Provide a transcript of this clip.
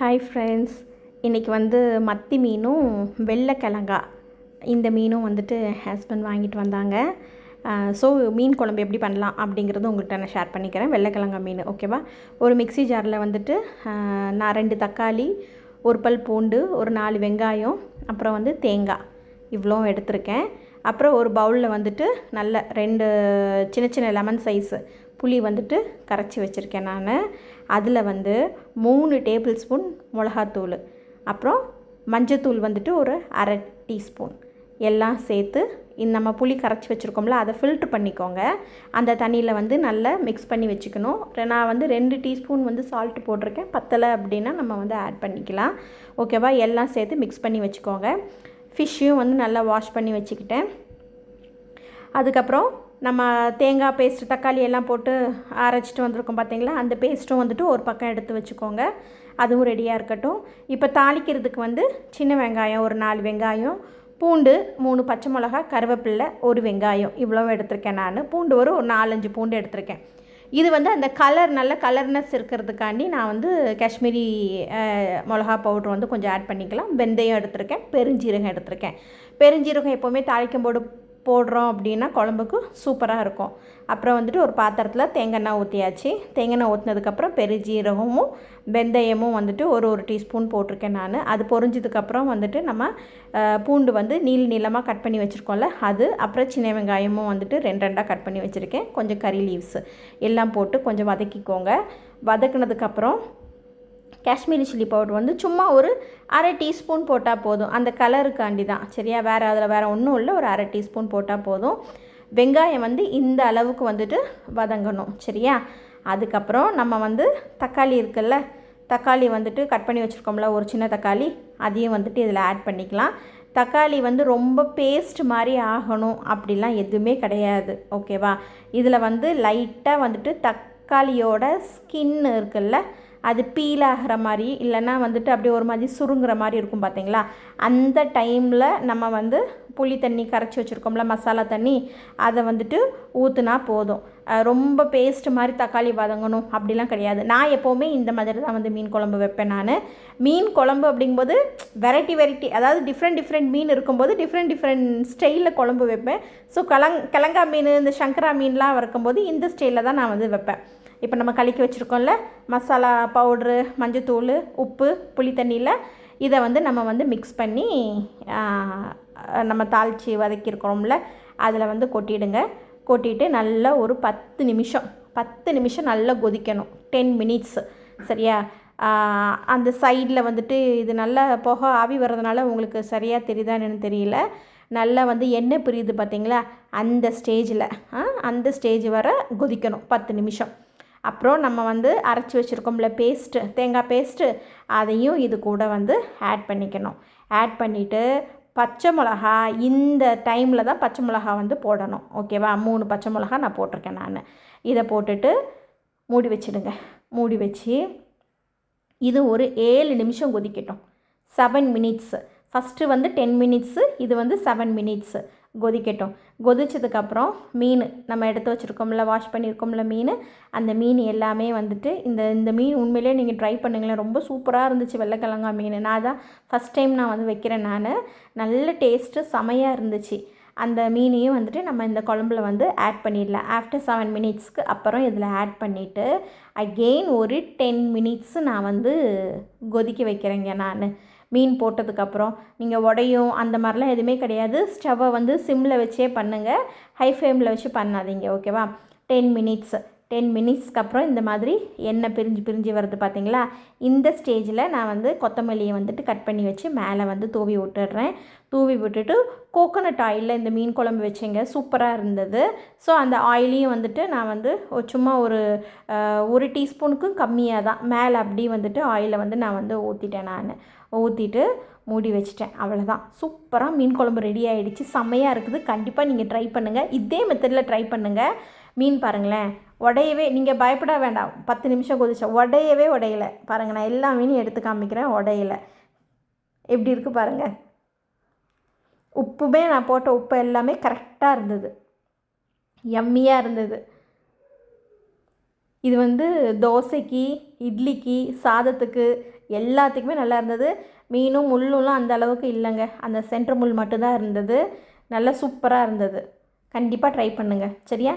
Hi friends இன்றைக்கி வந்து மத்தி மீனும் வெள்ளைக்கிழங்கா இந்த மீனும் வந்துட்டு ஹஸ்பண்ட் வாங்கிட்டு வந்தாங்க. ஸோ மீன் குழம்பு எப்படி பண்ணலாம் அப்படிங்கிறது உங்கள்கிட்ட நான் ஷேர் பண்ணிக்கிறேன். வெள்ளைக்கிழங்கா மீன் ஓகேவா ஒரு மிக்ஸி ஜாரில் வந்துட்டு நான் ரெண்டு தக்காளி ஒரு பல் பூண்டு ஒரு நாலு வெங்காயம் அப்புறம் வந்து தேங்காய். இவ்வளோ எடுத்திருக்கேன். அப்புறம் ஒரு பவுலில் வந்துட்டு நல்ல ரெண்டு சின்ன சின்ன லெமன் சைஸு புளி வந்துட்டு கரைச்சி வச்சுருக்கேன் நான். அதில் வந்து மூணு டேபிள் ஸ்பூன் மிளகாத்தூள். அப்புறம் மஞ்சத்தூள் வந்துட்டு ஒரு அரை டீஸ்பூன் எல்லாம் சேர்த்து இந்த நம்ம புளி கரைச்சி வச்சுருக்கோம்ல அதை ஃபில்ட்ரு பண்ணிக்கோங்க. அந்த தண்ணியில் வந்து நல்லா மிக்ஸ் பண்ணி வச்சுக்கணும். நான் வந்து ரெண்டு டீஸ்பூன் வந்து சால்ட்டு போட்டிருக்கேன். பத்தலை அப்படின்னா நம்ம வந்து ஆட் பண்ணிக்கலாம். ஓகேவா எல்லாம் சேர்த்து மிக்ஸ் பண்ணி வச்சுக்கோங்க. ஃபிஷ்ஷையும் வந்து நல்லா வாஷ் பண்ணி வச்சுக்கிட்டேன். அதுக்கப்புறம் நம்ம தேங்காய் பேஸ்ட் தக்காளி எல்லாம் போட்டு அரைச்சிட்டு வந்திருக்கோம் பார்த்தீங்களா? அந்த பேஸ்ட்டும் வந்துட்டு ஒரு பக்கம் எடுத்து வச்சுக்கோங்க. அதுவும் ரெடியாக இருக்கட்டும். இப்போ தாளிக்கிறதுக்கு வந்து சின்ன வெங்காயம் ஒரு நாலு வெங்காயம் பூண்டு மூணு பச்சை மிளகா கருவேப்பில்லை ஒரு வெங்காயம் இவ்வளோ எடுத்திருக்கேன் நான். பூண்டு ஒரு ஒரு நாலஞ்சு பூண்டு எடுத்திருக்கேன். இது வந்து அந்த கலர் நல்ல கலர்னஸ் இருக்கிறதுக்காண்டி நான் வந்து காஷ்மீரி மிளகா பவுட்ரு வந்து கொஞ்சம் ஆட் பண்ணிக்கலாம். வெந்தயம் எடுத்திருக்கேன் பெருஞ்சீரகம் எடுத்திருக்கேன். பெருஞ்சீரகம் எப்போவுமே தாளிக்கும் போது போடுறோம் அப்படின்னா குழம்புக்கு சூப்பராக இருக்கும். அப்புறம் வந்துட்டு ஒரு பாத்திரத்தில் தேங்காய் ஊற்றியாச்சு தேங்காய் எண்ணெய் ஊற்றினதுக்கப்புறம் பெருஜீரகமும் வெந்தயமும் வந்துட்டு ஒரு ஒரு டீஸ்பூன் போட்டிருக்கேன் நான். அது பொரிஞ்சதுக்கப்புறம் வந்துட்டு நம்ம பூண்டு வந்து நீள் நீளமாக கட் பண்ணி வச்சுருக்கோம்ல அது அப்புறம் சின்ன வெங்காயமும் வந்துட்டு ரெண்டு ரெண்டாக கட் பண்ணி வச்சுருக்கேன். கொஞ்சம் கறி லீவ்ஸ் எல்லாம் போட்டு கொஞ்சம் வதக்கிக்கோங்க. வதக்குனதுக்கப்புறம் காஷ்மீரி சில்லி பவுடர் வந்து சும்மா ஒரு அரை டீஸ்பூன் போட்டால் போதும். அந்த கலருக்காண்டி தான். சரியா? வேறு அதில் வேறு ஒன்றும் இல்லை. ஒரு அரை டீஸ்பூன் போட்டால் போதும். வெங்காயம் வந்து இந்த அளவுக்கு வந்துட்டு வதங்கணும். சரியா? அதுக்கப்புறம் நம்ம வந்து தக்காளி இருக்குல்ல தக்காளி வந்துட்டு கட் பண்ணி வச்சுருக்கோம்ல ஒரு சின்ன தக்காளி அதையும் வந்துட்டு இதில் ஆட் பண்ணிக்கலாம். தக்காளி வந்து ரொம்ப பேஸ்ட் மாதிரி ஆகணும் அப்படிலாம் எதுவுமே கிடையாது. ஓகேவா இதில் வந்து லைட்டாக வந்துட்டு தக்காளியோட ஸ்கின் இருக்குல்ல அது பீல் ஆகிற மாதிரி இல்லைன்னா வந்துட்டு அப்படியே ஒரு மாதிரி சுருங்குற மாதிரி இருக்கும் பார்த்தீங்களா? அந்த டைமில் நம்ம வந்து புளி தண்ணி கரைச்சி வச்சுருக்கோம்ல மசாலா தண்ணி அதை வந்துட்டு ஊற்றுனா போதும். ரொம்ப பேஸ்ட் மாதிரி தக்காளி வதங்கணும் அப்படிலாம் கிடையாது. நான் எப்போவுமே இந்த மாதிரி தான் வந்து மீன் குழம்பு வைப்பேன் நான். மீன் குழம்பு அப்படிங்கும்போது வெரைட்டி வெரைட்டி அதாவது டிஃப்ரெண்ட் டிஃப்ரெண்ட் மீன் இருக்கும்போது டிஃப்ரெண்ட் டிஃப்ரெண்ட் ஸ்டைலில் குழம்பு வைப்பேன். ஸோ கலங் கிழங்கா மீன் இந்த சங்கரா மீன்லாம் வறுக்கும்போது இந்த ஸ்டைலில் தான் நான் வந்து வைப்பேன். இப்போ நம்ம கலக்கி வச்சுருக்கோம்ல மசாலா பவுட்ரு மஞ்சத்தூள் உப்பு புளி தண்ணியில் இதை வந்து நம்ம வந்து மிக்ஸ் பண்ணி நம்ம தாளித்து வதக்கியிருக்கிறோம்ல அதில் வந்து கொட்டிடுங்க. கொட்டிட்டு நல்லா ஒரு பத்து நிமிஷம் பத்து நிமிஷம் நல்லா கொதிக்கணும். டென் மினிட்ஸ் சரியா? அந்த சைடில் வந்துட்டு இது நல்லா புகை ஆவி வர்றதுனால உங்களுக்கு சரியாக தெரியுதா என்னன்னு தெரியல. நல்லா வந்து எண்ணெய் பிரியுது பார்த்தீங்களா? அந்த ஸ்டேஜில் அந்த ஸ்டேஜ் வர கொதிக்கணும் பத்து நிமிஷம். அப்புறம் நம்ம வந்து அரைச்சி வச்சுருக்கோம்ல பேஸ்ட்டு தேங்காய் பேஸ்ட்டு அதையும் இது கூட வந்து ஆட் பண்ணிக்கணும். ஆட் பண்ணிவிட்டு பச்சை மிளகா இந்த டைமில் தான் பச்சை மிளகா வந்து போடணும். ஓகேவா மூணு பச்சை மிளகா நான் போட்டிருக்கேன் நான். இதை போட்டுட்டு மூடி வச்சிடுங்க. மூடி வச்சு இது ஒரு ஏழு நிமிஷம் கொதிக்கட்டும். செவன் மினிட்ஸு ஃபஸ்ட்டு வந்து டென் மினிட்ஸு இது வந்து செவன் மினிட்ஸு கொதிக்கட்டும். கொதிச்சதுக்கப்புறம் மீன் நம்ம எடுத்து வச்சுருக்கோம்ல வாஷ் பண்ணியிருக்கோம்ல மீன். அந்த மீன் எல்லாமே வந்துட்டு இந்த இந்த மீன் உண்மையிலே நீங்கள் ட்ரை பண்ணுங்களேன். ரொம்ப சூப்பராக இருந்துச்சு வெள்ளைக்கிழங்கா மீன். நான் தான் ஃபஸ்ட் டைம் நான் வந்து வைக்கிறேன் நான். நல்ல டேஸ்ட்டு செமையாக இருந்துச்சு. அந்த மீனையும் வந்துட்டு நம்ம இந்த குழம்புல வந்து ஆட் பண்ணிடலாம். ஆஃப்டர் செவன் மினிட்ஸ்க்கு அப்புறம் இதில் ஆட் பண்ணிவிட்டு அகெயின் ஒரு டென் மினிட்ஸ் நான் வந்து கொதிக்க வைக்கிறேங்க நான். மீன் போட்டதுக்கப்புறம் நீங்கள் உடையும் அந்த மாதிரிலாம் எதுவுமே கிடையாது. ஸ்டவ்வை வந்து சிம்மில் வச்சே பண்ணுங்கள் ஹை ஃப்ளேமில் வச்சு பண்ணாதீங்க ஓகேவா? டென் மினிட்ஸ் டென் மினிட்ஸ்க்கு அப்புறம் இந்த மாதிரி எண்ணெய் பிரிஞ்சு பிரிஞ்சு வருது பார்த்தீங்களா இந்த ஸ்டேஜில் நான் வந்து கொத்தமல்லியை வந்துட்டு கட் பண்ணி வச்சு மேலே வந்து தூவி விட்டுடுறேன். தூவி விட்டுட்டு கோகோனட் ஆயிலில் இந்த மீன் குழம்பு வச்சேங்க. சூப்பராக இருந்தது. ஸோ அந்த ஆயிலையும் வந்துட்டு நான் வந்து சும்மா ஒரு ஒரு டீஸ்பூனுக்கும் கம்மியாக தான் மேலே அப்படி வந்துட்டு ஆயிலை வந்து நான் வந்து ஊற்றிட்டேன் நான். ஊற்றிட்டு மூடி வச்சிட்டேன். அவ்வளோதான் சூப்பராக மீன் குழம்பு ரெடி ஆகிடுச்சு செம்மையாக இருக்குது. கண்டிப்பாக நீங்கள் ட்ரை பண்ணுங்கள் இதே மெத்தடில் ட்ரை பண்ணுங்கள் மீன் பாருங்களேன். உடையவே நீங்கள் பயப்பட வேண்டாம். பத்து நிமிஷம் கொதிச்சா உடையவே உடையல. பாருங்கள் நான் எல்லா மீனையும் எடுத்து காமிக்கிறேன். உடையல. எப்படி இருக்குது பாருங்கள் உப்புமே நான் போட்ட உப்பு எல்லாமே கரெக்டாக இருந்தது. எம்மியாக இருந்தது. இது வந்து தோசைக்கு இட்லிக்கு சாதத்துக்கு எல்லாத்துக்குமே நல்லா இருந்தது. மீனும் முள்ளும்லாம் அந்த அளவுக்கு இல்லைங்க. அந்த சென்டர் முள் மட்டும்தான் இருந்தது. நல்லா சூப்பராக இருந்தது. கண்டிப்பாக ட்ரை பண்ணுங்கள் சரியா?